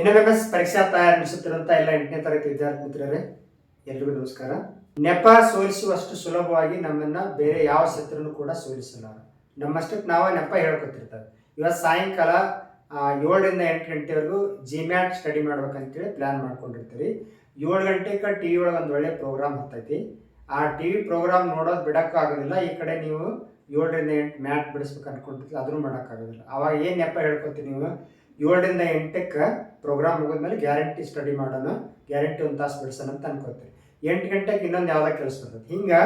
N M M S ಪರೀಕ್ಷಾ ತಯಾರಿ ನಡೆಸುತ್ತಿರುವಂಥ ಎಲ್ಲ ಎಂಟನೇ ತರಗತಿ ವಿದ್ಯಾರ್ಥಿ ಮಿತ್ರರೇ ಎಲ್ರಿಗೂ ನಮಸ್ಕಾರ. ನೆಪ ಸೋಲಿಸುವಷ್ಟು ಸುಲಭವಾಗಿ ನಮ್ಮನ್ನ ಬೇರೆ ಯಾವ ಶತ್ರುನು ಕೂಡ ಸೋಲಿಸಲ್ಲ. ನಮ್ಮಷ್ಟಕ್ಕೆ ನಾವು ನೆಪ ಹೇಳ್ಕೊತಿರ್ತೇವೆ. ಇವತ್ತು ಸಾಯಂಕಾಲ ಏಳರಿಂದ ಎಂಟು ಗಂಟೆವರೆಗೂ ಜಿಮ್ಯಾಟ್ ಸ್ಟಡಿ ಮಾಡ್ಬೇಕಂತೇಳಿ ಪ್ಲ್ಯಾನ್ ಮಾಡ್ಕೊಂಡಿರ್ತೀವಿ ಏಳು ಗಂಟೆಗೆ ಟಿ ವಿ ಒಳಗೆ ಒಂದು ಒಳ್ಳೆ ಪ್ರೋಗ್ರಾಮ್ ಹತ್ತೈತಿ. ಆ ಟಿ ವಿ ಪ್ರೋಗ್ರಾಮ್ ನೋಡೋದು ಬಿಡೋಕ್ಕಾಗೋದಿಲ್ಲ. ಈ ಕಡೆ ನೀವು ಏಳರಿಂದ ಎಂಟು ಮ್ಯಾಟ್ ಬಿಡಿಸ್ಬೇಕು ಅನ್ಕೊಂಡಿರ್ತೀವಿ ಅದನ್ನು ಮಾಡೋಕ್ಕಾಗೋದಿಲ್ಲ. ಅವಾಗ ಏನು ನೆಪ ಹೇಳ್ಕೊತೀವಿ ನೀವು? ಏಳರಿಂದ ಎಂಟಕ್ಕೆ ಪ್ರೋಗ್ರಾಮ್ ಮುಗಿದ್ಮೇಲೆ ಗ್ಯಾರಂಟಿ ಸ್ಟಡಿ ಮಾಡೋಣ. ಗ್ಯಾರಂಟಿ ಒಂದು ತಾಸು ಬಿಡಿಸೋಣ ಅಂತ ಅನ್ಕೋತೀವಿ. ಎಂಟು ಗಂಟೆಗೆ ಇನ್ನೊಂದು ಯಾವುದೋ ಕೆಲಸ ಬರ್ತದೆ. ಹಿಂಗೆ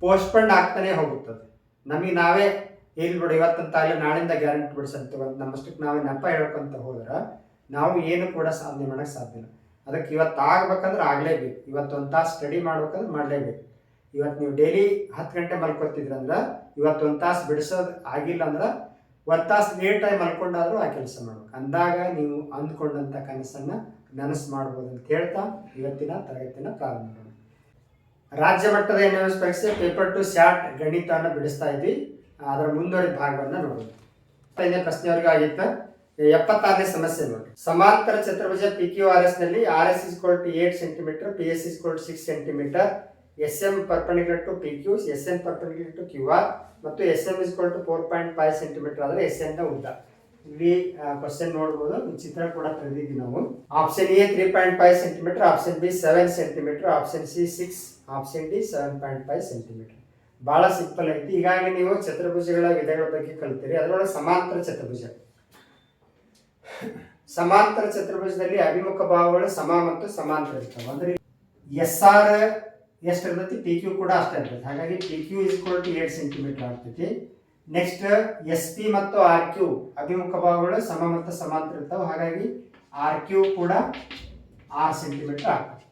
ಪೋಸ್ಟ್ಪಂಡ್ ಆಗ್ತಾನೆ ಹೋಗುತ್ತದೆ. ನಮಗೆ ನಾವೇ ಇಲ್ಲಿ ಬಿಡು, ಇವತ್ತಂತ ಆಗಲಿ, ನಾಳಿಂದ ಗ್ಯಾರಂಟಿ ಬಿಡಿಸಂತ ನಮ್ಮಷ್ಟಕ್ಕೆ ನಾವೇ ನೆಪ ಹೇಳ್ಕೊಂತ ಹೋದ್ರೆ ನಾವು ಏನು ಕೂಡ ಸಾಧನೆ ಮಾಡೋಕ್ಕೆ ಸಾಧ್ಯ ಇಲ್ಲ. ಅದಕ್ಕೆ ಇವತ್ತು ಆಗ್ಬೇಕಂದ್ರೆ ಆಗಲೇಬೇಕು. ಇವತ್ತು ಒಂದು ತಾಸು ಸ್ಟಡಿ ಮಾಡ್ಬೇಕಂದ್ರೆ ಮಾಡಲೇಬೇಕು. ಇವತ್ತು ನೀವು ಡೈಲಿ ಹತ್ತು ಗಂಟೆ ಮಲ್ಕೊತಿದ್ರಂದ್ರೆ, ಇವತ್ತು ಒಂದು ತಾಸು ಬಿಡಿಸೋದು ಆಗಿಲ್ಲ ಅಂದ್ರೆ ಒಂದು ಲೇಟ್ ಟೈಮ್ ಮಲ್ಕೊಂಡಾದ್ರೂ ಆ ಕೆಲಸ ಮಾಡ್ಬೇಕು. ಅಂದಾಗ ನೀವು ಅಂದ್ಕೊಂಡಂಥ ಕನಸನ್ನು ನನಸು ಮಾಡ್ಬೋದು ಅಂತ ಹೇಳ್ತಾ ಇವತ್ತಿನ ತರಗತಿನ ಪ್ರಾರಂಭ ಮಾಡೋಣ. ರಾಜ್ಯ ಮಟ್ಟದ ಎನ್ ಎಸ್ ಪರೀಕ್ಷೆ ಪೇಪರ್ ಟು ಶಾರ್ಟ್ ಗಣಿತವನ್ನು ಬಿಡಿಸ್ತಾ ಇದ್ವಿ. ಅದರ ಮುಂದುವರಿದ ಭಾಗವನ್ನು ನೋಡೋದು ಐದನೇ ಪ್ರಶ್ನೆವರೆಗೂ ಆಗಿತ್ತು. ಎಪ್ಪತ್ತಾರನೇ ಸಮಸ್ಯೆ ನೋಡಿ. ಸಮಾಂತರ ಚತುರ್ಭುಜ P Q R ಎಸ್ನಲ್ಲಿ R S is equal to eight centimetre P S is equal six centimetre S M perpendicular to P Q S S M perpendicular to Q R ಮತ್ತು S M is equal to four point five centimetre ಆದರೆ S N ಉದ್ದ. ಇಲ್ಲಿ question ನೋಡ್ಬೋದು ಚಿತ್ರ ಕೂಡ ತೆಗೆದಿದ್ವಿ ನಾವು. Option A three point five centimetre option B seven centimetre option C six option D seven point five centimetre ಬಹಳ simple ಐತಿ. ಹೀಗಾಗಿ ನೀವು ಚತುರ್ಭುಜಗಳ ವಿಧಗಳ ಬಗ್ಗೆ ಕಲಿತೀರಿ. ಅದರೊಳಗೆ ಸಮಾಂತರ ಚತುರ್ಭುಜ. ಸಮಾಂತರ ಚತುರ್ಭುಜದಲ್ಲಿ ಅಭಿಮುಖ ಭಾವಗಳು ಸಮ ಮತ್ತು ಸಮಾಂತರ ಇರ್ತವೆ. ಅಂದ್ರೆ ಎಸ್ ಆರ್ ಎಷ್ಟು ಇರ್ತೈತಿ ಪಿ ಕ್ಯೂ ಕೂಡ ಅಷ್ಟೇ ಇರ್ತೈತಿ ಹಾಗಾಗಿ P Q is to eight centimetre ಆಗ್ತೈತಿ. ನೆಕ್ಸ್ಟ್ ಎಸ್ ಪಿ ಮತ್ತು ಆರ್ ಕ್ಯೂ ಅಭಿಮುಖ ಭಾಗಗಳು ಸಮ ಮತ್ತು ಸಮಾಂತರ ಇರ್ತಾವೆ. ಹಾಗಾಗಿ ಆರ್ ಕ್ಯೂ ಕೂಡ ಆರು ಸೆಂಟಿಮೀಟರ್ ಆಗ್ತದೆ.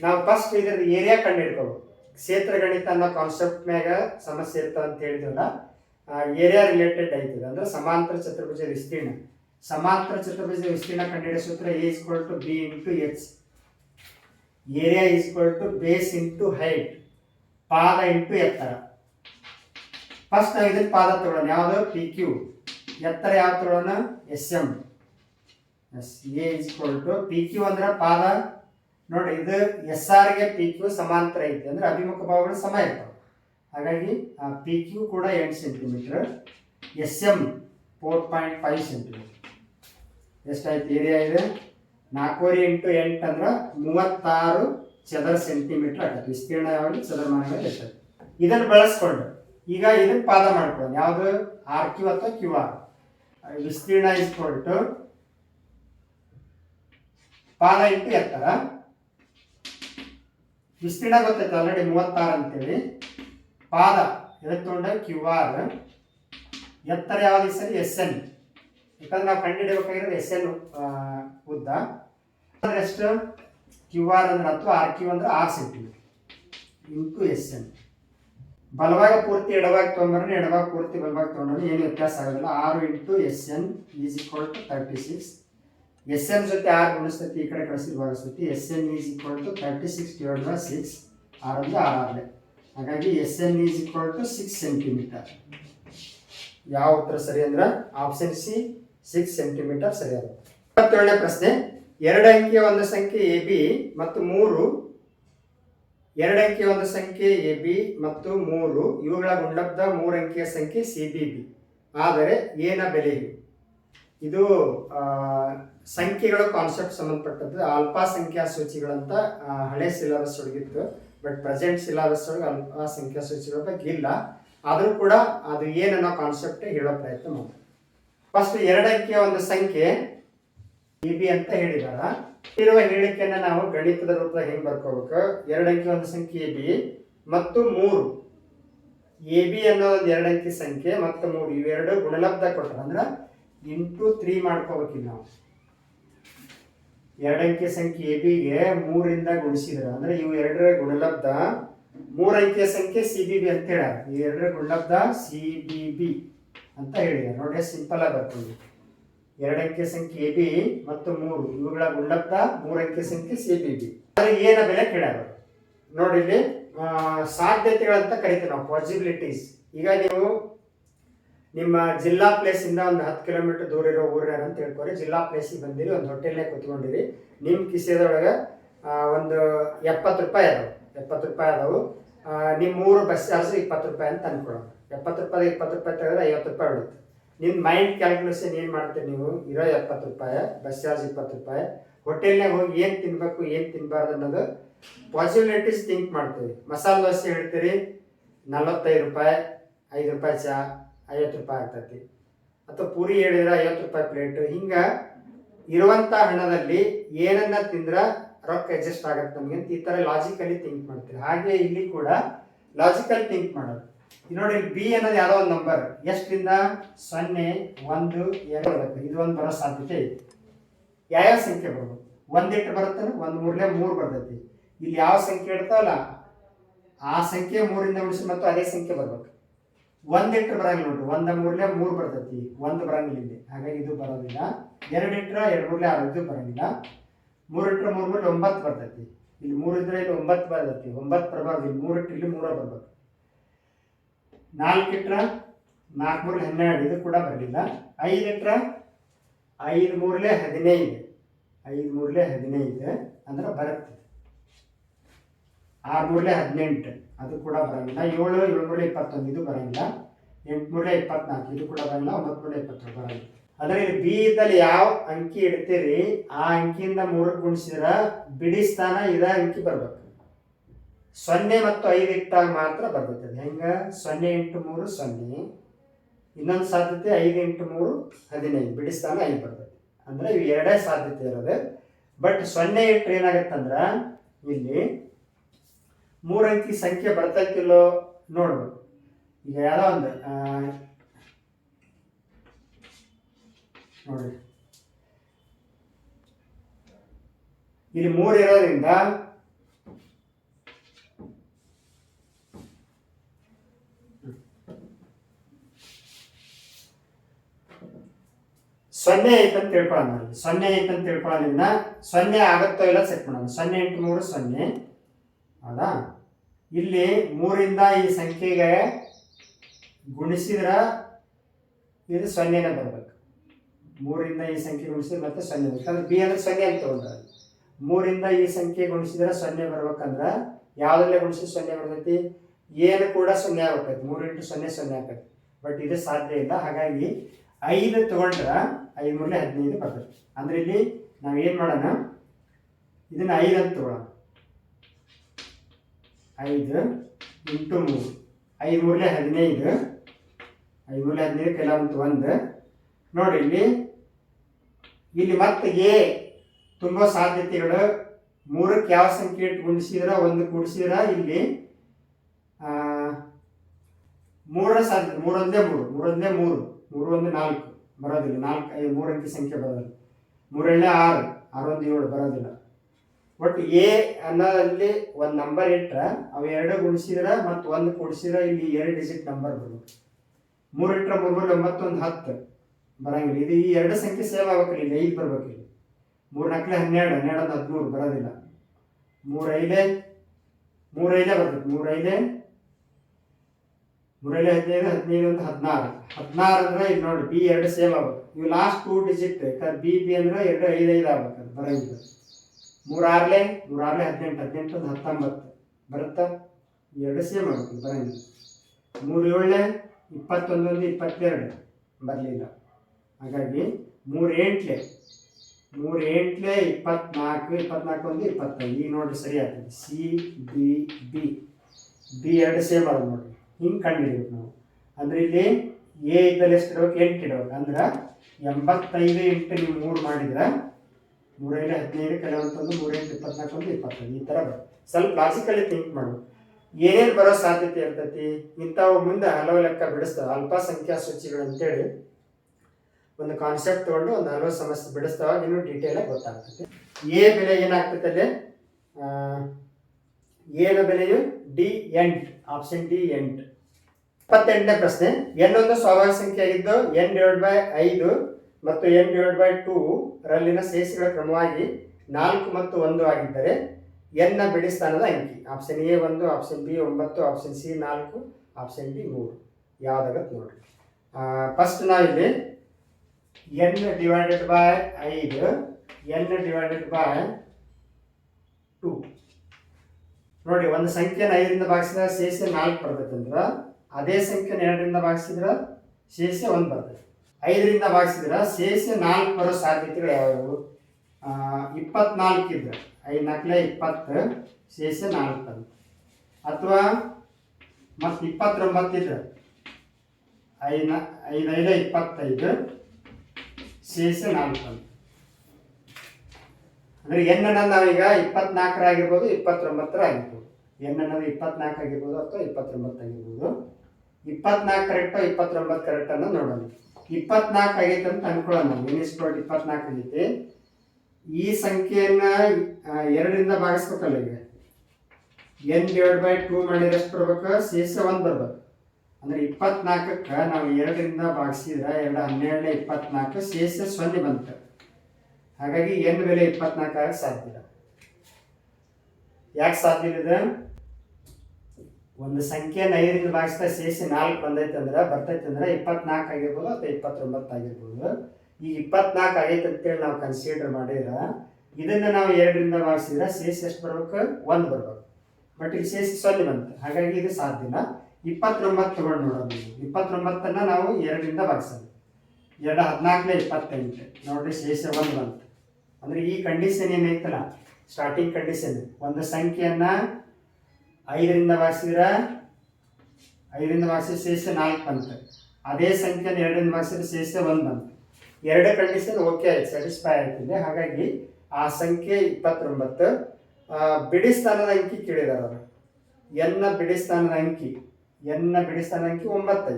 ನಾವು ಫಸ್ಟ್ ಇದ್ರ ಏರಿಯಾ ಕಂಡು ಹಿಡ್ಕೋಬೇಕು ಕ್ಷೇತ್ರ ಗಣಿತ ಅನ್ನೋ ಕಾನ್ಸೆಪ್ಟ್ ಮ್ಯಾಗ ಸಮಸ್ಯೆ ಇರ್ತಾವ ಅಂತ ಹೇಳಿದ್ವಲ್ಲ ಏರಿಯಾ ರಿಲೇಟೆಡ್ ಆಯ್ತದೆ. ಅಂದ್ರೆ ಸಮಾಂತರ ಚತುರ್ಭುಜ ವಿಸ್ತೀರ್ಣ. ಸಮಾಂತರ ಚತುರ್ಭುಜ ವಿಸ್ತೀರ್ಣ ಕಂಡುಹಿಡಿಯೋ ಸೂತ್ರ A is equal to B into H area equal to base into height ಪಾದ ಇಂಟು ಎತ್ತರ. ಫಸ್ಟ್ ನಾವು ಇದಕ್ಕೆ ಪಾದ ತಗೊಳ್ಳೋಣ ಯಾವುದು? ಪಿ ಕ್ಯೂ ಎತ್ತರ ಯಾವ್ದು ತಗೊಳ್ಳೋಣ S M S A equal to P Q ಅಂದ್ರೆ ಪಾದ. ನೋಡಿ ಇದು ಎಸ್ ಆರ್ಗೆ ಪಿ ಕ್ಯೂ ಸಮಾಂತರ ಐತಿ. ಅಂದ್ರೆ ಅಭಿಮುಖ ಭಾವಗಳು ಸಮ ಇರ್ತವೆ. ಹಾಗಾಗಿ, ಆ ಪಿ ಕ್ಯೂ ಕೂಡ ಎಂಟು centimetre S M four point five centimetre ಎಷ್ಟಾಯ್ತು? ಏರಿಯಾ ಇದೆ? ನಾಲ್ಕೂವರೆ ಇಂಟು ಎಂಟು ಅಂದ್ರೆ ಮೂವತ್ತಾರು ಚದರ ಸೆಂಟಿಮೀಟರ್ ಆಗತ್ತೆ. ವಿಸ್ತೀರ್ಣ ಯಾವಾಗ ಮಾಡಿದ್ರೆ ಎಷ್ಟು ಇದನ್ನು ಬಳಸ್ಕೊಂಡು, ಈಗ ಇದನ್ನ ಪಾದ ಮಾಡ್ಕೊಳ್ಳೋಣ. ಯಾವುದು? ಆರ್ ಕ್ಯೂ ಅಥವಾ ಕ್ಯೂ ಆರ್ ವಿಸ್ತೀರ್ಣ ಇಸ್ಕೊಂಡು ಪಾದ ಇಟ್ಟು ಎತ್ತರ. ವಿಸ್ತೀರ್ಣ ಗೊತ್ತೈತೆ ಆಲ್ರೆಡಿ ಮೂವತ್ತಾರು ಅಂತೇಳಿ. ಪಾದ ತೊಗೊಂಡ? ಕ್ಯೂ ಆರ್ ಎತ್ತರ ಯಾವ್ದು ಸರಿ? ಎಸ್ ಎನ್ ಯಾಕಂದ್ರೆ ನಾವು ಕಂಡುಹಿಡಬೇಕಾಗಿರೋದು ಎಸ್ ಎನ್ ಉದ್ದ. ಎಷ್ಟು ಕ್ಯೂ ಆರ್ ಅಂದ್ರೆ ಹತ್ತು ಆರ್ ಕ್ಯೂ ಅಂದ್ರೆ ಆರು ಸೆಂಟಿಮೀಟರ್ ಇಂಟು ಎಸ್ ಎನ್ ಬಲಭಾಗ ಪೂರ್ತಿ, ಎಡಭಾಗ ತೊಗೊಂಡ್ರೆ ಎಡಭಾಗ ಪೂರ್ತಿ, ಬಲಭಾಗ ತೊಗೊಂಡ್ರೆ ಏನು ವ್ಯತ್ಯಾಸ ಆಗೋದಿಲ್ಲ. ಆರು into S N is equal to thirty six S N ಜೊತೆ ಆರು ಗುಣಿಸ್ತತಿ, ಈ ಕಡೆ ಕಳಿಸಿ ಭಾಗಿಸ್ತತಿ S N is equal to thirty six divide by six ಆರಲ್ಲಿ ಆರು ಆರಲೆ ಹಾಗಾಗಿ S N is equal to six centimetre ಯಾವ ಉತ್ತರ ಸರಿ ಅಂದ್ರೆ? ಆಪ್ಷನ್ ಸಿ ಸಿಕ್ಸ್ ಸೆಂಟಿಮೀಟರ್ ಸರಿಯಾದ ಇಪ್ಪತ್ತೇಳನೇ ಪ್ರಶ್ನೆ, ಎರಡು ಅಂಕಿಯ ಒಂದು ಸಂಖ್ಯೆ ಎ ಬಿ ಮತ್ತು ಮೂರು, ಎರಡು ಅಂಕಿಯ ಒಂದು ಸಂಖ್ಯೆ ಎ ಬಿ ಮತ್ತು ಮೂರು, ಇವುಗಳ ಗುಂಡಬ್ದ ಮೂರು ಅಂಕಿಯ ಸಂಖ್ಯೆ ಸಿ ಬಿ ಬಿ ಆದರೆ ಏನ ಬೆಲೆಯು ಇದು? ಸಂಖ್ಯೆಗಳು ಕಾನ್ಸೆಪ್ಟ್ ಸಂಬಂಧಪಟ್ಟದ್ದು, ಅಲ್ಪ ಸಂಖ್ಯಾ ಸೂಚಿಗಳಂತ ಹಳೆ ಸಿಲೆಬಸ್ ಒಳಗಿತ್ತು ಬಟ್ ಪ್ರೆಸೆಂಟ್ ಸಿಲೆಬಸ್ ಒಳಗೆ ಅಲ್ಪ ಸಂಖ್ಯಾ ಸೂಚಿಗಳ ಬಗ್ಗೆ ಇಲ್ಲ. ಆದರೂ ಕೂಡ ಅದು ಏನನ್ನೋ ಕಾನ್ಸೆಪ್ಟ್ ಹೇಳೋ ಪ್ರಯತ್ನ ಮಾಡಿ ಫಸ್ಟ್ ಎರಡಕ್ಕೆ ಒಂದು ಸಂಖ್ಯೆ ಇ ಬಿ ಅಂತ ಹೇಳಿದಾರ. ಇರುವ ಹೇಳಿಕೆಯನ್ನ ನಾವು ಗಣಿತದ ರೂಪದಾಗ ಹೆಂಗ್ ಬರ್ಕೋಬೇಕು? ಎರಡಕ್ಕೆ ಒಂದು ಸಂಖ್ಯೆ ಎ, ಬಿ, ಮತ್ತು ಮೂರು. ಎ, ಬಿ ಅನ್ನೋ ಒಂದು ಎರಡು ಅಂಕಿ ಸಂಖ್ಯೆ ಮತ್ತು ಮೂರು. ಇವೆರಡು ಗುಣಲಬ್ಧ ಕೊಟ್ಟರು ಅಂದ್ರೆ ಇಂಟು ತ್ರೀ ಮಾಡ್ಕೋಬೇಕಿಲ್ಲ ನಾವು. ಎರಡು ಅಂಕಿಯ ಸಂಖ್ಯೆ ಎ, ಬಿಗೆ ಮೂರಿಂದ ಗುಣಿಸಿದ್ರ ಅಂದ್ರೆ ಇವು ಎರಡರ ಗುಣಲಬ್ಧ. ಮೂರಂಕಿಯ ಸಂಖ್ಯೆ ಸಿ, ಬಿ ಬಿ ಅಂತ ಹೇಳ ಈ ಎರಡರ ಗುಣಲಬ್ಧ ಸಿ, ಬಿ ಬಿ. ಅಂತ ಹೇಳಿ. ನೋಡಿ ಸಿಂಪಲ್ ಆಗಿ ಬರ್ತೀವಿ ಎರಡು ಅಂಕಿಯ ಸಂಖ್ಯೆ ಎ ಬಿ ಮತ್ತು ಮೂರು. ಇವುಗಳ ಗುಂಡಪ್ಪ ಮೂರು ಅಂಕೆ ಸಂಖ್ಯೆ ಸಿ ಬಿ ಬಿ ಏನ ಬೆಲೆ ಕೇಳೋದು ನೋಡಿ ಇಲ್ಲಿ ಸಾಧ್ಯತೆಗಳಂತ ಕರಿತೀವಿ ನಾವು. ಪಾಸಿಬಿಲಿಟೀಸ್ ಈಗ ನೀವು ನಿಮ್ಮ ಜಿಲ್ಲಾ ಪ್ಲೇಸಿಂದ ಒಂದು ಹತ್ತು ಕಿಲೋಮೀಟರ್ ದೂರ ಇರೋ ಊರ ಅಂತ ಹೇಳ್ಕೊರಿ. ಜಿಲ್ಲಾ ಪ್ಲೇಸಿಗೆ ಬಂದಿರಿ, ಒಂದು ಹೋಟೆಲ್ನೇ ಕೂತ್ಕೊಂಡಿರಿ. ನಿಮ್ಮ ಕಿಸೆದೊಳಗೆ ಒಂದು ಎಪ್ಪತ್ತು ರೂಪಾಯಿ ಅದಾವೆ. ಎಪ್ಪತ್ತು ರೂಪಾಯಿ ಅದಾವು. ನಿಮ್ಮ ಮೂರು ಬಸ್ ಚಾರ್ಜ್ ಇಪ್ಪತ್ತು ರೂಪಾಯಿ ಅಂತ ಅನ್ಕೊಳ್ಳೋಣ ಎಪ್ಪತ್ತು ರೂಪಾಯಿ ಇಪ್ಪತ್ತು ರೂಪಾಯಿ ತೆಗೆದ್ರೆ ಐವತ್ತು ರೂಪಾಯಿ ಉಳಿತು ನಿಮ್ಮ ಮೈಂಡ್ ಕ್ಯಾಲ್ಕುಲೇಷನ್ ಏನು ಮಾಡ್ತೀರಿ ನೀವು? ಇರೋ ಎಪ್ಪತ್ತು ರೂಪಾಯಿ ಬಸ್ ಚಾರ್ಜ್ ಇಪ್ಪತ್ತು ರೂಪಾಯಿ ಹೋಟೆಲ್ನಾಗ ಹೋಗಿ ಏನು ತಿನ್ನಬೇಕು ಏನು ತಿನ್ನಬಾರ್ದು ಅನ್ನೋದು ಪಾಸಿಬಿಲಿಟೀಸ್ ಥಿಂಕ್ ಮಾಡ್ತೀವಿ. ಮಸಾಲೆ ದೋಸೆ ಹೇಳ್ತೀರಿ, ನಲವತ್ತೈದು ರೂಪಾಯಿ, ಐದು ರೂಪಾಯಿ ಚಾ ಐವತ್ತು ರೂಪಾಯಿ ಆಗ್ತೈತಿ. ಅಥವಾ ಪೂರಿ ಹೇಳಿದ್ರೆ ಐವತ್ತು ರೂಪಾಯಿ ಪ್ಲೇಟು ಹಿಂಗೆ ಇರುವಂಥ ಹಣದಲ್ಲಿ ಏನನ್ನ ತಿಂದ್ರೆ ರೊಕ್ಕ ಅಡ್ಜಸ್ಟ್ ಆಗುತ್ತೆ ನಮಗೆ ಈ ಥರ ಲಾಜಿಕಲಿ ಥಿಂಕ್ ಮಾಡ್ತೀವಿ ಹಾಗೆ ಇಲ್ಲಿ ಕೂಡ ಲಾಜಿಕಲ್ ಥಿಂಕ್ ಮಾಡೋದು. ನೋಡಿ ಬಿ ಅನ್ನೋದು ಯಾವುದೋ ಒಂದು ನಂಬರ್ ಎಷ್ಟರಿಂದ ಸೊನ್ನೆ, ಒಂದು, ಎರಡು. ಬರುತ್ತೆ ಇದು ಒಂದು ಬರೋ ಸಾಧ್ಯತೆ ಇದೆ. ಯಾವ್ಯಾವ ಸಂಖ್ಯೆ ಬರ್ಬೋದು ಒಂದೆಟ್ಟು ಬರುತ್ತೆ ಒಂದು ಮೂರನೇ ಮೂರು ಬರ್ತೈತಿ. ಇಲ್ಲಿ ಯಾವ ಸಂಖ್ಯೆ ಇಡ್ತಾವಲ್ಲ? ಆ ಸಂಖ್ಯೆ ಮೂರಿಂದ ಉಳಿಸಿ ಮತ್ತು ಅದೇ ಸಂಖ್ಯೆ ಬರ್ಬೇಕು. ಒಂದೆಟ್ಟು ಬರಂಗಿಲ್ಲ ನೋಡ್ರಿ. ಒಂದ ಮೂರ್ಲೆ ಮೂರು ಬರ್ತೈತಿ. ಒಂದು ಬರಂಗಿಲ್ಲ ಇಲ್ಲಿ. ಹಾಗಾಗಿ ಇದು ಬರೋದಿಲ್ಲ. ಎರಡು ಇಟ್ರ ಎರಡು ಮೂರ್ಲೆ ಆರು, ಇದು ಬರಂಗಿಲ್ಲ. ಮೂರು ಇಟ್ರ ಮೂರು ಮೂರ್ಲೆ ಒಂಬತ್ತು ಬರ್ತೈತಿ. ಇಲ್ಲಿ ಮೂರು ಇದ್ರೆ ಇಲ್ಲಿ ಒಂಬತ್ತು ಬರ್ತೈತಿ. ಒಂಬತ್ತು ಬರಬಾರ್ದು. ಇಲ್ಲಿ ಮೂರು ಇಟ್ಟು ಇಲ್ಲಿ ಮೂರ ಬರ್ಬೇಕು. ನಾಲ್ಕು ಇಟ್ರ ನಾಲ್ಕು ಮೂರ್ಲೆ ಹನ್ನೆರಡು, ಇದು ಕೂಡ ಬರಲಿಲ್ಲ ಐದು ಇಟ್ರ ಐದು ಮೂರ್ಲೆ ಹದಿನೈದು. ಐದು ಮೂರ್ಲೆ ಹದಿನೈದು ಅಂದ್ರೆ ಬರುತ್ತೆ. ಆರು ಮೂರಲೆ ಹದಿನೆಂಟು, ಅದು ಕೂಡ ಬರಂಗಿಲ್ಲ. ಏಳು ಏಳು ಮೂರಲೆ ಇಪ್ಪತ್ತೊಂದು, ಇದು ಬರಂಗಿಲ್ಲ. ಎಂಟು ಮೂರಲೆ ಇಪ್ಪತ್ನಾಲ್ಕು, ಇದು ಕೂಡ ಬರಲ್ಲ ಒಂಬತ್ತು ಇಪ್ಪತ್ತೊಂದು ಬರಂಗಿಲ್ಲ. ಇಲ್ಲಿ ಬಿ ಇದ್ದಲ್ಲಿ ಯಾವ ಅಂಕಿ ಇಡ್ತೀರಿ, ಆ ಅಂಕಿಯಿಂದ ಮೂರು ಗುಣಿಸಿದ್ರೆ ಬಿಡಿ ಸ್ಥಾನ ಇದ ಅಂಕಿ ಬರ್ಬೇಕು. ಸೊನ್ನೆ ಮತ್ತು ಐದು ಇಟ್ಟಾಗ ಮಾತ್ರ ಬರ್ತೈತೆ ಹೆಂಗ? ಸೊನ್ನೆ ಇಂಟು ಮೂರು ಸೊನ್ನೆ. ಇನ್ನೊಂದು ಸಾಧ್ಯತೆ ಐದು ಎಂಟು ಮೂರು ಹದಿನೈದು. ಬಿಡಿ ಸ್ಥಾನ ಐದು ಬರ್ತೈತೆ ಅಂದ್ರೆ ಇವು ಎರಡೇ ಸಾಧ್ಯತೆ ಇರೋದು. ಬಟ್ ಸೊನ್ನೆ ಇಟ್ಟರೆ ಏನಾಗತ್ತಂದ್ರ, ಇಲ್ಲಿ ಮೂರು ಅಂಕಿ ಸಂಖ್ಯೆ ಬರ್ತೈತಿಲ್ಲೋ ನೋಡ್ಬೋದು ಈಗ ಯಾವುದೋ ಒಂದು ನೋಡ್ರಿ. ನೋಡಿ ಇಲ್ಲಿ ಮೂರು ಇರೋದ್ರಿಂದ ಸೊನ್ನೆ ಐತೆ ಅಂತ ತಿಳ್ಕೊಳ್ಳೋಣ. ಸೊನ್ನೆ ಐತೆ ಅಂತ ತಿಳ್ಕೊಳ್ಳೋದ್ರಿಂದ ಸೊನ್ನೆ ಆಗುತ್ತೋ ಇಲ್ಲ ಸೆಟ್ ಮಾಡೋಣ. ಸೊನ್ನೆ ಎಂಟು ಮೂರು ಸೊನ್ನೆ. ಹೌದಾ? ಇಲ್ಲಿ ಮೂರಿಂದ ಈ ಸಂಖ್ಯೆಗೆ ಗುಣಿಸಿದ್ರ ಇದು ಸೊನ್ನೆನೇ ಬರಬೇಕು. ಮೂರಿಂದ ಈ ಸಂಖ್ಯೆ ಗುಣಿಸಿದ್ರೆ ಮತ್ತೆ ಸೊನ್ನೆ ಅಂದ್ರೆ ಬಿ ಅಂದ್ರೆ ಸೊನ್ನೆ ಅಂತ ತಗೊಂಡ್ರೆ. ಮೂರಿಂದ ಈ ಸಂಖ್ಯೆ ಗುಣಿಸಿದ್ರೆ ಸೊನ್ನೆ ಬರ್ಬೇಕಂದ್ರೆ ಯಾವುದಲ್ಲೇ ಗುಣಿಸಿ ಸೊನ್ನೆ ಬರ್ತೈತಿ? ಏನು ಕೂಡ ಸೊನ್ನೆ ಆಗ್ಬೇಕೈತಿ ಮೂರು ಇಂಟು ಸೊನ್ನೆ ಸೊನ್ನೆ ಆಗ್ತೈತಿ ಬಟ್ ಇದು ಸಾಧ್ಯ ಇಲ್ಲ. ಹಾಗಾಗಿ ಐದು ತಗೊಂಡ್ರೆ ಐದು ಮೂರಲೆ ಹದಿನೈದು ಬರ್ತದೆ. ಅಂದ್ರೆ ಇಲ್ಲಿ ನಾವು ಏನು ಮಾಡೋಣ? ಇದನ್ನ ಐದು ಅಂತ ತಗೊಳ್ಳೋಣ ಐದು ಇಂಟು ಮೂರು. ಐದು ಮೂರಲೆ ಹದಿನೈದು. ಐದು ಮೂರಲೆ ಹದಿನೈದು ಕೆಲವಂತ ಒಂದು. ನೋಡಿ ಇಲ್ಲಿ ಇಲ್ಲಿ ಮತ್ತೆ ಎ ತುಂಬಾ ಸಾಧ್ಯತೆಗಳು. ಮೂರಕ್ಕೆ ಯಾವ ಸಂಖ್ಯೆ ಗುಣಿಸಿದ್ರ ಒಂದು ಕೂಡಿಸಿದ್ರ? ಇಲ್ಲಿ ಆ, ಮೂರರ ಸಾಧ್ಯತೆ ಮೂರೊಂದೇ ಮೂರು ಮೂರೊಂದೇ ಮೂರು ಮೂರು ಒಂದು ನಾಲ್ಕು. ಬರೋದಿಲ್ಲ. ನಾಲ್ಕು ಮೂರು ಅಂಕಿ ಸಂಖ್ಯೆ ಬರೋದಿಲ್ಲ. ಮೂರನೇ ಆರು, ಆರೊಂದು ಏಳು ಬರೋದಿಲ್ಲ. ಒಟ್ಟು ಎ ಅನ್ನೋದಲ್ಲಿ ಒಂದು ನಂಬರ್ ಇಟ್ಟರೆ ಅವು ಎರಡು ಗುಣಿಸಿದ್ರೆ ಮತ್ತು ಒಂದು ಕೂಡಿಸಿದ್ರೆ ಇಲ್ಲಿ ಎರಡು ಡಿಜಿಟ್ ನಂಬರ್ ಬರುತ್ತೆ. ಮೂರು ಇಟ್ಟರೆ ಮೂರು ಮತ್ತೊಂದು ಹತ್ತು. ಬರಂಗಿಲ್ಲ. ಇದು ಈ ಎರಡು ಸಂಖ್ಯೆ ಸೇವ್ ಆಗ್ಬೇಕು ಇಲ್ಲಿ ಐದು ಬರ್ಬೇಕು ಇಲ್ಲಿ ಮೂರು ನಾಲ್ಕಲೆ ಹನ್ನೆರಡು ಹನ್ನೆರಡು ಹದಿಮೂರು ಬರೋದಿಲ್ಲ. ಮೂರು ಐಲೆ ಮೂರು ಐದೇ ಬರ್ತದೆ. ಮೂರು ಮೂರೈದು ಹದಿನೈದು ಹದಿನೈದು ಅಂತ ಹದಿನಾರು. ಹದಿನಾರು ಅಂದ್ರೆ ಇಲ್ಲಿ ನೋಡಿ ಬಿ ಎರಡು ಸೇಮ್ ಆಗ್ಬೇಕು ಇವು last two digit B B ಅಂದ್ರೆ ಎರಡು ಐದು ಐದು ಆಗ್ಬೇಕು ಅದು ಬರಂಗಿಲ್ಲ. ಮೂರಾರ್ಲೆ ಮೂರಾರ್ಲೆ ಹದಿನೆಂಟು ಹದಿನೆಂಟು ಒಂದು ಹತ್ತೊಂಬತ್ತು. ಬರುತ್ತಾ? ಎರಡು ಸೇಮ್ ಆಗ್ಬೇಕು ಬರಂಗಿಲ್ಲ. ಮೂರು ಏಳೆ ಇಪ್ಪತ್ತೊಂದೊಂದು ಇಪ್ಪತ್ತೆರಡು. ಬರಲಿಲ್ಲ. ಹಾಗಾಗಿ ಮೂರು ಎಂಟ್ಲೆ ಮೂರು ಎಂಟ್ಲೆ ಇಪ್ಪತ್ನಾಲ್ಕು ಇಪ್ಪತ್ನಾಲ್ಕು ಒಂದು ಇಪ್ಪತ್ತೈದು. ಈಗ ನೋಡಿ ಸರಿ ಆಗ್ತದೆ ಸಿ ಬಿ ಬಿ ಬಿ ಎರಡು ಸೇಮ್ ಅದ ನೋಡ್ರಿ ಹಿಂಗೆ ಕಂಡುಹಿಡಿಬೇಕು ನಾವು. ಅಂದ್ರೆ ಇಲ್ಲಿ ಎ ಇದ್ದಲ್ಲಿ ಎಷ್ಟು ಇಡಬೇಕು ಎಂಟು ಇಡಬೇಕು ಅಂದ್ರೆ ಎಂಬತ್ತೈದು ಎಂಟು ನೀವು ಮೂರು ಮಾಡಿದ್ರೆ ನೂರೈದು ಹದಿನೈದು ಕೆಲವೊಂದು ಮೂರು ಎಂಟು ಇಪ್ಪತ್ನಾಲ್ಕು ಒಂದು ಇಪ್ಪತ್ತೈದು. ಈ ಥರ ಬರುತ್ತೆ. ಸ್ವಲ್ಪ ಲಾಜಿಕಲಿ ಥಿಂಕ್ ಮಾಡು. ಏನೇನು ಬರೋ ಸಾಧ್ಯತೆ ಇರ್ತೈತಿ? ಇಂಥವು ಮುಂದೆ ಹಲವು ಲೆಕ್ಕ ಬಿಡಿಸ್ತಾವ ಅಲ್ಪಸಂಖ್ಯಾ ಸೂಚಿಗಳು ಅಂತೇಳಿ ಒಂದು ಕಾನ್ಸೆಪ್ಟ್ ತೊಗೊಂಡು ಒಂದು ಹಲವು ಸಮಸ್ಯೆ ಬಿಡಿಸ್ತಾವ ಇನ್ನೂ ಡೀಟೇಲ್ ಆಗಿ ಗೊತ್ತಾಗ್ತೈತಿ. ಎ ಬೆಲೆ ಏನಾಗ್ತೈತೆ ಅಲ್ಲಿ? ಎನ ಬೆಲೆಯು ಡಿ ಎಂಟ್ ಆಪ್ಷನ್ ಡಿ ಎಂಟ್ ಇಪ್ಪತ್ತೆಂಟನೇ ಪ್ರಶ್ನೆ ಎನ್ ಒಂದು ಸ್ವಾಭಾವಿಕ ಸಂಖ್ಯೆ ಆಗಿದ್ದು ಎನ್ ಡಿವೈಡ್ ಬೈ ಐದು ಮತ್ತು ಎನ್ ಡಿವೈಡ್ ಬೈ ಟೂ ರಲ್ಲಿನ ಶೇಷಗಳ ಕ್ರಮವಾಗಿ ನಾಲ್ಕು ಮತ್ತು ಒಂದು ಆಗಿದ್ದರೆ ಎನ್ನ ಬಿಡಿ ಸ್ಥಾನದ ಅಂಕಿ ಆಪ್ಷನ್ ಎ ಒಂದು ಆಪ್ಷನ್ ಬಿ ಒಂಬತ್ತು ಆಪ್ಷನ್ ಸಿ ನಾಲ್ಕು ಆಪ್ಷನ್ ಡಿ ಮೂರು. ಯಾವ್ದಾಗತ್ತೆ ನೋಡ್ರಿ. ಫಸ್ಟ್ ನಾವಿಲ್ಲಿ ಎನ್ ಡಿವೈಡೆಡ್ ಬೈ ಐದು ಎನ್ ಡಿವೈಡೆಡ್ ಬೈ ಟು ನೋಡಿ, ಒಂದು ಸಂಖ್ಯೆನ ಐದರಿಂದ ಭಾಗಿಸಿದ್ರೆ ಶೇಷ ನಾಲ್ಕು ಬರ್ತೈತೆ ಅಂದ್ರೆ, ಅದೇ ಸಂಖ್ಯೆನ ಎರಡರಿಂದ ಭಾಗಿಸಿದ್ರೆ ಶೇಷ ಒಂದು ಬರ್ತೈತೆ. ಐದರಿಂದ ಭಾಗಿಸಿದ್ರೆ ಶೇಷ ನಾಲ್ಕು ಬರೋ ಸಾಧ್ಯತೆಗಳು ಯಾವ್ಯಾವು? ಇಪ್ಪತ್ನಾಲ್ಕು ಇದ್ರೆ ಐದು ನಾಲ್ಕಲೇ ಇಪ್ಪತ್ತು, ಶೇಷ ನಾಲ್ಕು ಬಂತು ಅಥವಾ ಮತ್ತು ಇಪ್ಪತ್ತೊಂಬತ್ತು ಇದ್ರೆ ಐದು ಐದೈದು ಐದು ಐದು ಇಪ್ಪತ್ತೈದು, ಶೇಷ ನಾಲ್ಕು ಬಂತು ಅಂದ್ರೆ ಎನ್ ಅನ್ನೋದು ನಾವೀಗ ಇಪ್ಪತ್ನಾಲ್ಕರ ಆಗಿರ್ಬೋದು ಇಪ್ಪತ್ತೊಂಬತ್ತರ ಆಗಿರ್ಬೋದು ಎನ್ ಅನ್ನೋದು ಇಪ್ಪತ್ನಾಲ್ಕು ಆಗಿರ್ಬೋದು ಅಥವಾ ಇಪ್ಪತ್ತೊಂಬತ್ತು ಆಗಿರ್ಬೋದು ಇಪ್ಪತ್ನಾಲ್ಕು ಕರೆಕ್ಟೋ ಇಪ್ಪತ್ತೊಂಬತ್ತು ಕರೆಕ್ಟ್ ಅನ್ನೋದು ನೋಡೋಣ. ಇಪ್ಪತ್ನಾಲ್ಕು ಆಗೈತೆ ಅಂತ ಅನ್ಕೊಳ್ಳೋಣ. ನಾವು ಎನಿಸ್ಕೊಟ್ಟು ಇಪ್ಪತ್ನಾಲ್ಕು ಆಗೈತಿ. ಈ ಸಂಖ್ಯೆಯನ್ನು ಎರಡರಿಂದ ಭಾಗಿಸ್ಬೇಕಲ್ಲ ಈಗ. ಎನ್ ಡಿವೈಡ್ ಬೈ ಟೂ ಮಾಡಿದ್ರೆ ಎಷ್ಟು ಬರ್ಬೇಕು? ಶೇಷ ಒಂದು ಬರ್ಬೇಕು. ಅಂದ್ರೆ ಇಪ್ಪತ್ನಾಲ್ಕಕ್ಕೆ ನಾವು ಎರಡರಿಂದ ಭಾಗಿಸಿದ್ರೆ, ಎರಡು ಹನ್ನೆರಡನೇ ಇಪ್ಪತ್ನಾಲ್ಕು ಶೇಷ ಸೊನ್ನೆ ಬಂತು. ಹಾಗಾಗಿ ಎನ್ ಬೆಲೆ ಇಪ್ಪತ್ನಾಲ್ಕು ಆಗಕ್ಕೆ ಸಾಧ್ಯ ಇಲ್ಲ. ಯಾಕೆ ಸಾಧ್ಯ ಇದೆ? ಒಂದು ಸಂಖ್ಯೆ ಐದರಿಂದ ಭಾಗಿಸ್ತಾ ಸೇರಿಸಿ ನಾಲ್ಕು ಬಂದೈತೆ ಅಂದ್ರೆ, ಬರ್ತೈತೆ ಅಂದ್ರೆ ಇಪ್ಪತ್ನಾಲ್ಕು ಆಗಿರ್ಬೋದು ಅಥವಾ ಇಪ್ಪತ್ತೊಂಬತ್ತು ಆಗಿರ್ಬೋದು. ಈ ಇಪ್ಪತ್ನಾಲ್ಕು ಆಗೈತೆ ಅಂತೇಳಿ ನಾವು ಕನ್ಸಿಡರ್ ಮಾಡಿದ್ರೆ, ಇದನ್ನ ನಾವು ಎರಡರಿಂದ ಭಾಗಿಸಿದ್ರೆ ಶೇಷ ಎಷ್ಟು ಬರ್ಬೇಕು? ಒಂದು ಬರ್ಬೇಕು. ಬಟ್ ಇಲ್ಲಿ ಶೇಷ ಸೊನ್ನೆ ಬಂತು. ಹಾಗಾಗಿ ಇದು ಸಾಧ್ಯ ಇಲ್ಲ. ಇಪ್ಪತ್ತೊಂಬತ್ತು ತಗೊಂಡು ನೋಡೋದು ಇಪ್ಪತ್ತೊಂಬತ್ತನ್ನ ನಾವು ಎರಡರಿಂದ ಭಾಗಿಸೋದು. ಎರಡು ಹದಿನಾಲ್ಕನೇ ಇಪ್ಪತ್ತೆಂಟು. ನೋಡ್ರಿ ಶೇಷ ಒಂದು ಬಂತು. ಅಂದ್ರೆ ಈ ಕಂಡೀಷನ್ ಏನೈತಲ್ಲ ಸ್ಟಾರ್ಟಿಂಗ್ ಕಂಡೀಷನ್ ಒಂದು ಸಂಖ್ಯೆಯನ್ನ ಐದರಿಂದ ಭಾಗಿಸಿದ್ರೆ ಐದರಿಂದ ಭಾಗಿಸಿದ್ರೆ ಶೇಷ ನಾಲ್ಕು ಬಂತು. ಅದೇ ಸಂಖ್ಯೆಯನ್ನು ಎರಡರಿಂದ ಭಾಗಿಸಿದ್ರೆ ಶೇಷ ಒಂದು ಬಂತು. ಎರಡು ಕಂಡೀಷನ್ ಓಕೆ ಆಯ್ತು ಸ್ಯಾಟಿಸ್ಫೈ ಆಯ್ತಿದೆ ಹಾಗಾಗಿ ಆ ಸಂಖ್ಯೆ ಇಪ್ಪತ್ತೊಂಬತ್ತು ಬಿಡಿ ಸ್ಥಾನದ ಅಂಕಿ ಕೇಳಿದಾರೆ ಅವರು. ಎನ್ನ ಬಿಡಿ ಸ್ಥಾನದ ಅಂಕಿ, ಎನ್ನ ಬಿಡಿ ಸ್ಥಾನದ ಅಂಕಿ ಒಂಬತ್ತು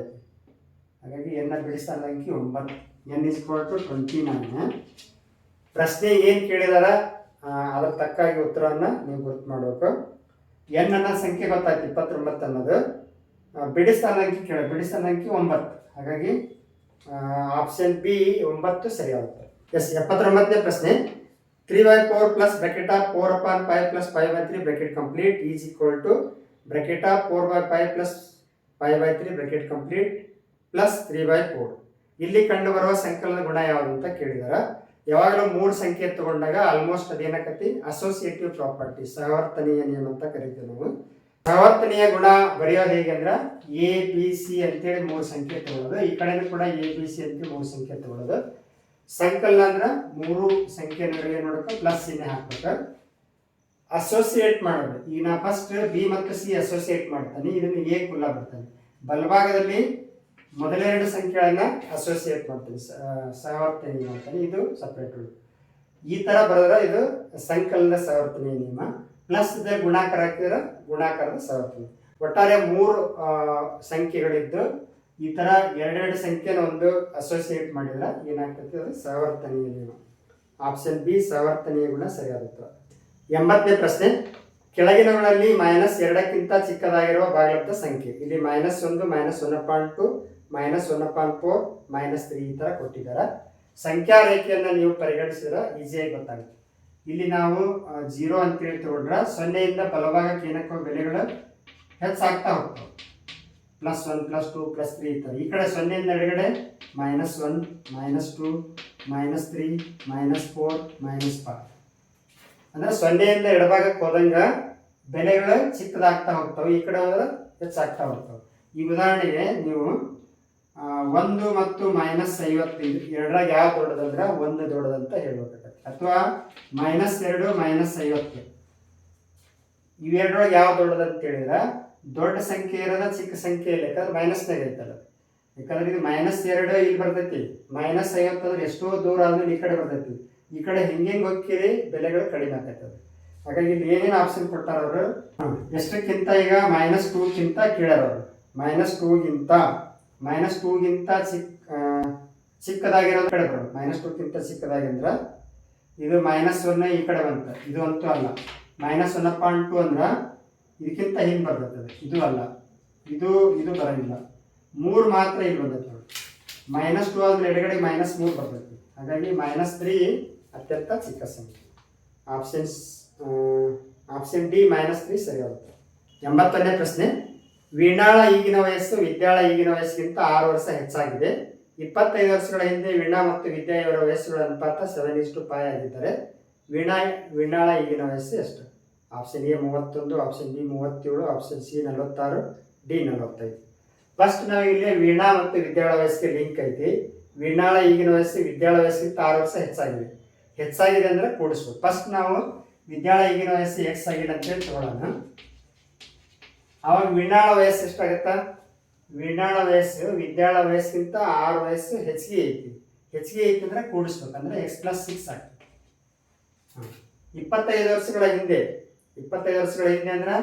ಹಾಗಾಗಿ ಎನ್ನ ಬಿಡಿ ಸ್ಥಾನದ ಅಂಕಿ ಒಂಬತ್ತು. N is two twenty nine ಪ್ರಶ್ನೆ ಏನು ಕೇಳಿದಾರ? ಅದರ ಅದ್ರ ತಕ್ಕಾಗಿ ಉತ್ತರವನ್ನು ನೀವು ಗುರುತು ಮಾಡಬೇಕು. ಎನ್ ಅನ್ನೋ ಸಂಖ್ಯೆ ಗೊತ್ತಾಯ್ತು, ಇಪ್ಪತ್ತೊಂಬತ್ತು ಅನ್ನೋದು. ಬಿಡಿಸ್ತಾನ ಅಂಕಿ ಕೇಳ, ಬಿಡಿ ಸ್ಥಾನ ಅಂಕಿ ಒಂಬತ್ತು. ಹಾಗಾಗಿ ಆಪ್ಷನ್ ಬಿ ಒಂಬತ್ತು ಸರಿಯಾಗುತ್ತೆ. ಎಸ್, ಎಪ್ಪತ್ತೊಂಬತ್ತನೇ ಪ್ರಶ್ನೆ. Three by four plus bracket of four upon five plus five by three bracket complete is equal to bracket of four by five plus five by three bracket complete plus three by four ಇಲ್ಲಿ ಕಂಡುಬರುವ ಸಂಕಲನ ಗುಣ ಯಾವುದು ಅಂತ ಕೇಳಿದಾರ. ಯಾವಾಗಲೂ ಮೂರು ಸಂಖ್ಯೆ ತಗೊಂಡಾಗ ಆಲ್ಮೋಸ್ಟ್ ಅದೇನಕತಿ? ಅಸೋಸಿಯೇಟಿವ್ ಪ್ರಾಪರ್ಟಿ ಸಹವರ್ತನೀಯ ನಿಯಮ ಅಂತ ಕರಿತೀವಿ ನಾವು. ಸಹವರ್ತನೀಯ ಗುಣ ಬರೆಯೋದು ಹೇಗೆ ಅಂದ್ರೆ ಎ ಬಿ ಸಿ ಅಂತೇಳಿ ಮೂರು ಸಂಖ್ಯೆ ತಗೊಳ್ಳೋದು. ಈ ಕಡೆನೂ ಕೂಡ ಎ ಬಿ ಸಿ ಅಂತೇಳಿ ಮೂರು ಸಂಖ್ಯೆ ತಗೊಳ್ಳೋದು. ಸಂಕಲನ ಅಂದ್ರೆ ಮೂರು ಸಂಖ್ಯೆ ನಡುವೆ ನೋಡಕ್ಕೆ ಪ್ಲಸ್ ಚಿಹ್ನೆ ಹಾಕ್ಬೇಕು. ಅಸೋಸಿಯೇಟ್ ಮಾಡೋದು. ಈಗ ನಾ ಫಸ್ಟ್ ಬಿ ಮತ್ತು ಸಿ ಅಸೋಸಿಯೇಟ್ ಮಾಡ್ತಾನೆ. ಇದನ್ನು ಎ ಕುಲ್ಲ ಬರ್ತಾನೆ ಬಲಭಾಗದಲ್ಲಿ ಮೊದಲೆರಡು ಸಂಖ್ಯೆಗಳನ್ನ ಅಸೋಸಿಯೇಟ್ ಮಾಡ್ತೀನಿ. ಸಹವರ್ತನಿ ಮಾಡ್ತಾನೆ. ಇದು ಸಪ್ರೇಟ್ ಈ ತರ ಬರೆದ್ರೆ ಇದು ಸಂಕಲನ ಸಹವರ್ತನಿ ನಿಯಮ. ಪ್ಲಸ್ ದ ಗುಣಾಕಾರ ಹಾಕಿದ್ರೆ ಗುಣಾಕಾರದ ಸಹವರ್ತನಿ. ಒಟ್ಟಾರೆ ಮೂರು ಸಂಖ್ಯೆಗಳಿದ್ದು ಈ ತರ ಎರಡೆರಡು ಸಂಖ್ಯೆನ ಒಂದು ಅಸೋಸಿಯೇಟ್ ಮಾಡಿದ್ರೆ ಏನಾಗ್ತೈತಿ ಅದು ಸಹವರ್ತನೀಯ ನಿಯಮ. ಆಪ್ಷನ್ ಬಿ ಸಹವರ್ತನೀಯ ಗುಣ ಸರಿಯಾದ ಉತ್ತರ ಎಂಬತ್ತನೇ ಪ್ರಶ್ನೆ. ಕೆಳಗಿನವುಗಳಲ್ಲಿ ಮೈನಸ್ ಎರಡಕ್ಕಿಂತ ಚಿಕ್ಕದಾಗಿರುವ ಭಾಗಲಬ್ಧ ಸಂಖ್ಯೆ. ಇಲ್ಲಿ ಮೈನಸ್ ಒಂದು minus one point two minus one point four minus three ಈ ಥರ ಕೊಟ್ಟಿದ್ದಾರೆ. ಸಂಖ್ಯಾ ರೇಖೆಯನ್ನು ನೀವು ಪರಿಗಣಿಸಿದ್ರೆ ಈಸಿಯಾಗಿ ಗೊತ್ತಾಗುತ್ತೆ. ಇಲ್ಲಿ ನಾವು ಜೀರೋ ಅಂತೇಳಿ ತಗೊಂಡ್ರೆ ಸೊನ್ನೆಯಿಂದ ಬಲಭಾಗಕ್ಕೆ ಏನಕ್ಕೋ ಬೆಲೆಗಳು ಹೆಚ್ಚಾಗ್ತಾ ಹೋಗ್ತವೆ. Plus one plus two plus three ಈ ಥರ ಈ ಕಡೆ ಸೊನ್ನೆಯಿಂದ ಎಡಗಡೆ minus one minus two minus three minus four minus five ಅಂದರೆ ಸೊನ್ನೆಯಿಂದ ಎಡಭಾಗಕ್ಕೆ ಹೋದಂಗೆ ಬೆಲೆಗಳು ಚಿಕ್ಕದಾಗ್ತಾ ಹೋಗ್ತವೆ, ಈ ಕಡೆ ಹೋದ್ರೆ ಹೆಚ್ಚಾಗ್ತಾ ಹೋಗ್ತವೆ. ಈ ಉದಾಹರಣೆಗೆ ನೀವು ಒಂದು ಮತ್ತು ಮೈನಸ್ ಐವತ್ತೈದು, ಎರಡರಾಗ ಯಾವ ದೊಡ್ಡದಂದ್ರೆ ಒಂದು ದೊಡ್ಡದಂತ ಹೇಳ್ಬೇಕಾಗತ್ತೆ. ಅಥವಾ ಮೈನಸ್ ಎರಡು, ಮೈನಸ್ ಐವತ್ತು. ಇವೆರಡರೊಳಗೆ ಯಾವ ದೊಡ್ಡದಂತ ಹೇಳಿದ್ರೆ, ದೊಡ್ಡ ಸಂಖ್ಯೆ ಇರದ ಚಿಕ್ಕ ಸಂಖ್ಯೆ ಇಲ್ಲ ಯಾಕಂದ್ರೆ ಮೈನಸ್ನಾಗ ಐತಲ್ಲ ಯಾಕಂದ್ರೆ ಇದು ಮೈನಸ್ ಎರಡು ಇಲ್ಲಿ ಬರ್ತೈತಿ, ಮೈನಸ್ ಐವತ್ತು ಅಂದ್ರೆ ಎಷ್ಟೋ ದೂರ ಆದ್ಮೇಲೆ ಈ ಕಡೆ ಬರ್ತೈತಿ. ಈ ಕಡೆ ಹೆಂಗೆ ಹೆಂಗೆ ಹೋಗ್ತೀರಿ, ಬೆಲೆಗಳು ಕಡಿಮೆ ಆಗ್ತೈತದೆ. ಹಾಗಾಗಿ ಇಲ್ಲಿ ಏನೇನು ಆಪ್ಷನ್ ಕೊಟ್ಟಾರ ಅವರು? ಎಷ್ಟಕ್ಕಿಂತ ಈಗ ಮೈನಸ್ ಟೂಗಿಂತ ಕೇಳಾರ ಅವರು. ಮೈನಸ್ ಟೂಗಿಂತ. ಮೈನಸ್ ಟೂಗಿಂತ ಚಿಕ್ಕ ಚಿಕ್ಕದಾಗಿರೋದು ಕಡೆ ಬರೋದು. ಮೈನಸ್ ಟೂಗಿಂತ ಚಿಕ್ಕದಾಗಿಂದ್ರ ಇದು ಮೈನಸ್ ಒನ್ ಈ ಕಡೆ ಬಂತ. ಇದು ಅಂತೂ ಅಲ್ಲ. ಮೈನಸ್ ಒನ್ ಪಾಯಿಂಟ್ ಟು ಅಂದ್ರೆ ಇದಕ್ಕಿಂತ ಹಿಂಗೆ ಬರ್ತದೆ ಇದು ಅಲ್ಲ. ಇದು ಇದು ಬರೋದಿಲ್ಲ ಮೂರು ಮಾತ್ರ ಇಲ್ಲಿ ಬಂದೈತೆ ನೋಡಿ. ಮೈನಸ್ ಟು ಅಂದ್ರೆ ಎಡಗಡೆ ಮೈನಸ್ ಮೂರು ಬರ್ತೈತಿ. ಹಾಗಾಗಿ ಮೈನಸ್ ತ್ರೀ ಅತ್ಯಂತ ಚಿಕ್ಕ ಸಂಖ್ಯೆ. Options option D minus three ಸರಿಯಾಗುತ್ತೆ. ಎಂಬತ್ತನೇ ಪ್ರಶ್ನೆ. ವೀಣಾಳ ಈಗಿನ ವಯಸ್ಸು, ವಿದ್ಯಾಳ ಈಗಿನ ವಯಸ್ಸಿಗಿಂತ ಆರು ವರ್ಷ ಹೆಚ್ಚಾಗಿದೆ. ಇಪ್ಪತ್ತೈದು ವರ್ಷಗಳ ಹಿಂದೆ ವೀಣಾ ಮತ್ತು ವಿದ್ಯಾ ಇವರ ವಯಸ್ಸುಗಳ ಅನುಪಾತ ಸೆವೆನ್ ಇಷ್ಟು ಪಾಯ ಆಗಿದ್ದಾರೆ ವೀಣಾ, ವೀಣಾಳ ಈಗಿನ ವಯಸ್ಸು ಎಷ್ಟು? ಆಪ್ಷನ್ ಎ ಮೂವತ್ತೊಂದು ಆಪ್ಷನ್ ಬಿ ಮೂವತ್ತೇಳು ಆಪ್ಷನ್ ಸಿ ನಲವತ್ತಾರು ಡಿ ನಲವತ್ತೈದು. ಫಸ್ಟ್ ನಾವು ಇಲ್ಲಿ ವೀಣಾ ಮತ್ತು ವಿದ್ಯಾಳ ವಯಸ್ಸಿಗೆ ಲಿಂಕ್ ಐತಿ. ವೀಣಾಳ ಈಗಿನ ವಯಸ್ಸು, ವಿದ್ಯಾಳ ವಯಸ್ಸಿಗಿಂತ ಆರು ವರ್ಷ ಹೆಚ್ಚಾಗಿದೆ. ಹೆಚ್ಚಾಗಿದೆ ಅಂದರೆ ಕೂಡಿಸ್ಬೋದು ಫಸ್ಟ್ ನಾವು ವಿದ್ಯಾಳ ಈಗಿನ ವಯಸ್ಸು ಎಕ್ಸ್ ಆಗಿದೆ ಅಂತೇಳಿ ತಗೊಳ್ಳೋಣ. ಅವಾಗ ವಿನಾಳ ವಯಸ್ಸು ಎಷ್ಟಾಗತ್ತೆ? ವಿನಾಳ ವಯಸ್ಸು, ವಿದ್ಯಾಳ ವಯಸ್ಸಿಗಿಂತ ಆರು ವಯಸ್ಸು ಹೆಚ್ಚಿಗೆ ಐತಿ. ಹೆಚ್ಚಿಗೆ ಐತಿ ಅಂದ್ರೆ ಕೂಡಿಸ್ಬೇಕು. ಅಂದ್ರೆ ಎಕ್ಸ್ ಪ್ಲಸ್ ಸಿಕ್ಸ್ ಆಗ್ತದೆ. ಇಪ್ಪತ್ತೈದು ವರ್ಷಗಳ ಹಿಂದೆ, ಇಪ್ಪತ್ತೈದು ವರ್ಷಗಳ ಹಿಂದೆ ಅಂದ್ರೆ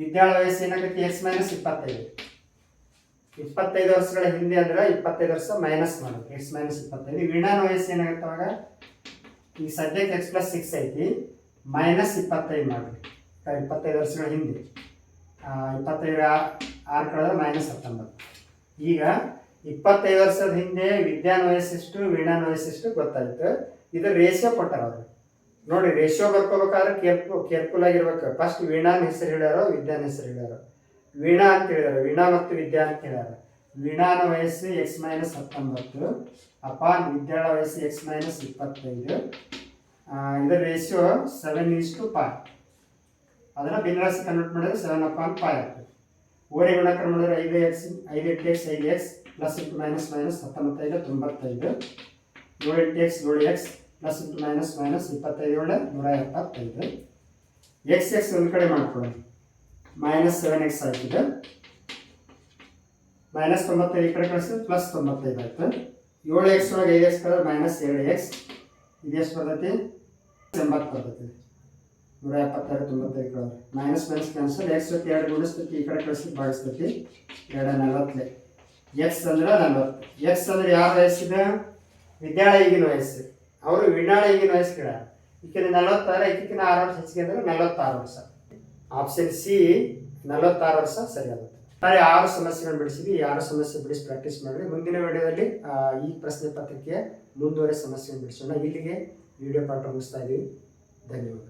ವಿದ್ಯಾಳ ವಯಸ್ಸು ಏನಾಗುತ್ತೆ? ಎಕ್ಸ್ ಮೈನಸ್ ಇಪ್ಪತ್ತೈದು. ಇಪ್ಪತ್ತೈದು ವರ್ಷಗಳ ಹಿಂದೆ ಅಂದ್ರೆ ಇಪ್ಪತ್ತೈದು ವರ್ಷ ಮೈನಸ್ ಮಾಡುತ್ತೆ. ಎಕ್ಸ್ ಮೈನಸ್ ಇಪ್ಪತ್ತೈದು. ವಿನಾಳ ವಯಸ್ಸು ಏನಾಗುತ್ತೆ ಅವಾಗ? ಈಗ ಸದ್ಯಕ್ಕೆ ಎಕ್ಸ್ ಪ್ಲಸ್ ಸಿಕ್ಸ್ ಐತಿ. ಮೈನಸ್ ಇಪ್ಪತ್ತೈದು ಮಾಡಿ ಇಪ್ಪತ್ತೈದು ವರ್ಷಗಳ ಹಿಂದೆ ಇಪ್ಪತ್ತೈದು ಆರು ಕಳೆದ್ರೆ ಮೈನಸ್ ಹತ್ತೊಂಬತ್ತು. ಈಗ ಇಪ್ಪತ್ತೈದು ವರ್ಷದ ಹಿಂದೆ ವಿದ್ಯಾನ್ ವಯಸ್ಸೆಷ್ಟು ವೀಣಾನ ವಯಸ್ಸೆಷ್ಟು ಗೊತ್ತಾಯ್ತು? ಇದು ರೇಷಿಯೋ ಕೊಟ್ಟಾರ ಅವರು. ನೋಡಿ ರೇಷಿಯೋ ಬರ್ಕೋಬೇಕಾದ್ರೆ ಕೇರ್ಫು ಕೇರ್ಫುಲ್ ಆಗಿರ್ಬೇಕು. ಫಸ್ಟ್ ವೀಣಾನ ಹೆಸರು ಹೇಳ್ಯಾರೋ, ವಿದ್ಯಾನ ಹೆಸರು ಹೇಳ್ಯಾರ. ವೀಣಾ ಅಂತ ಹೇಳಿದಾರೆ. ವೀಣಾ ಮತ್ತು ವಿದ್ಯಾ ಅಂತ ಹೇಳ್ಯಾರ. ವೀಣಾನ ವಯಸ್ಸು ಎಕ್ಸ್ ಮೈನಸ್ ಹತ್ತೊಂಬತ್ತು, ಅಪಾನ್ ವಿದ್ಯಾಳ ವಯಸ್ಸು ಎಕ್ಸ್ ಮೈನಸ್ ಇಪ್ಪತ್ತೈದು. ಇದರ ratio seven is two five ಅದನ್ನ ಭಿನ್ನರಾಶಿ ಕನ್ವರ್ಟ್ ಮಾಡಿದ್ರೆ ಸೆವೆನ್ ಅಪಾನ್ ಫೈವ್ ಆಗ್ತದೆ. ಓರೆ ಗುಣಾಕಾರ ಮಾಡಿದ್ರೆ ಐದು ಎಕ್ಸ್ ಐದು ಎಂಟು ಎಕ್ಸ್ ಐದು x plus into minus minus ಹತ್ತೊಂಬತ್ತೈದು, ತೊಂಬತ್ತೈದು. ಏಳು ಎಂಟು ಎಕ್ಸ್ ಏಳು x plus into minus minus ಇಪ್ಪತ್ತೈದು ಏಳು ನೂರ ಎಪ್ಪತ್ತೈದು. ಎಕ್ಸ್ ಎಕ್ಸ್ ಒಂದು ಕಡೆ ಮಾಡ್ಕೊಳ್ಳಿ ಮೈನಸ್ ಸೆವೆನ್ ಎಕ್ಸ್ ಆಗ್ತದೆ ಮೈನಸ್ ತೊಂಬತ್ತೈದು ಈ ಕಡೆ ಕಳಿಸಿದ್ರೆ ಪ್ಲಸ್ ತೊಂಬತ್ತೈದು ಆಯ್ತು. ಏಳು ಎಕ್ಸ್ ಒಳಗೆ ಐದು ಎಕ್ಸ್ ಕಳೆದ್ರೆ ಮೈನಸ್ ಎರಡು ಎಕ್ಸ್ ಇದೆಷ್ಟು ಬರ್ತೈತಿ? ಎಂಬತ್ತು ಬರ್ತೈತಿ. ನೂರ ಎಪ್ಪತ್ತೆರಡು ತೊಂಬತ್ತೈದು ಕಳೆದ್ರೆ ಮೈನಸ್ ಮೈನಸ್ ಕ್ಯಾನ್ಸಲ್ ಎಕ್ಸ್ ಜೊತೆ ಎರಡು ಗುಣಿಸ್ತೈತಿ, ಈ ಕಡೆ ಕಳಿಸಿ ಭಾಗಿಸ್ತೈತಿ ಎರಡು ನಲವತ್ತಲೆ. ಎಕ್ಸ್ ಅಂದ್ರೆ ನಲವತ್ತು. ಎಕ್ಸ್ ಅಂದ್ರೆ ಯಾರ ವಯಸ್ಸಿದೆ? ವಿದ್ಯಾಳ ಈಗಿನ ವಯಸ್ಸು. ಅವರು ವಿನಾಳ ಈಗಿನ ವಯಸ್ಸು ಕೇಳ ಈಕಿನ ನಲವತ್ತಾರು ಈಕಿನ ಆರು ವರ್ಷ ಹೆಚ್ಚಿಗೆ ಅಂದ್ರೆ ನಲವತ್ತಾರು ವರ್ಷ. ಆಪ್ಷನ್ ಸಿ ನಲವತ್ತಾರು ವರ್ಷ ಸರಿ ಆಗುತ್ತೆ. ಸರಿ, ಆರು ಸಮಸ್ಯೆಗಳನ್ನು ಬಿಡಿಸಿದ್ವಿ. ಈ ಆರು ಸಮಸ್ಯೆ ಬಿಡಿಸಿ ಪ್ರಾಕ್ಟೀಸ್ ಮಾಡಿರಿ ಮುಂದಿನ ವಿಡಿಯೋದಲ್ಲಿ ಈ ಪ್ರಶ್ನೆ ಪತ್ರಿಕೆ ಮುಂದುವರೆ ಸಮಸ್ಯೆಯನ್ನು ಬಿಡಿಸೋಣ. ಇಲ್ಲಿಗೆ ವಿಡಿಯೋ ಪಾಠ ಮುಗಿಸ್ತಾ ಇದ್ದೀವಿ ಧನ್ಯವಾದ.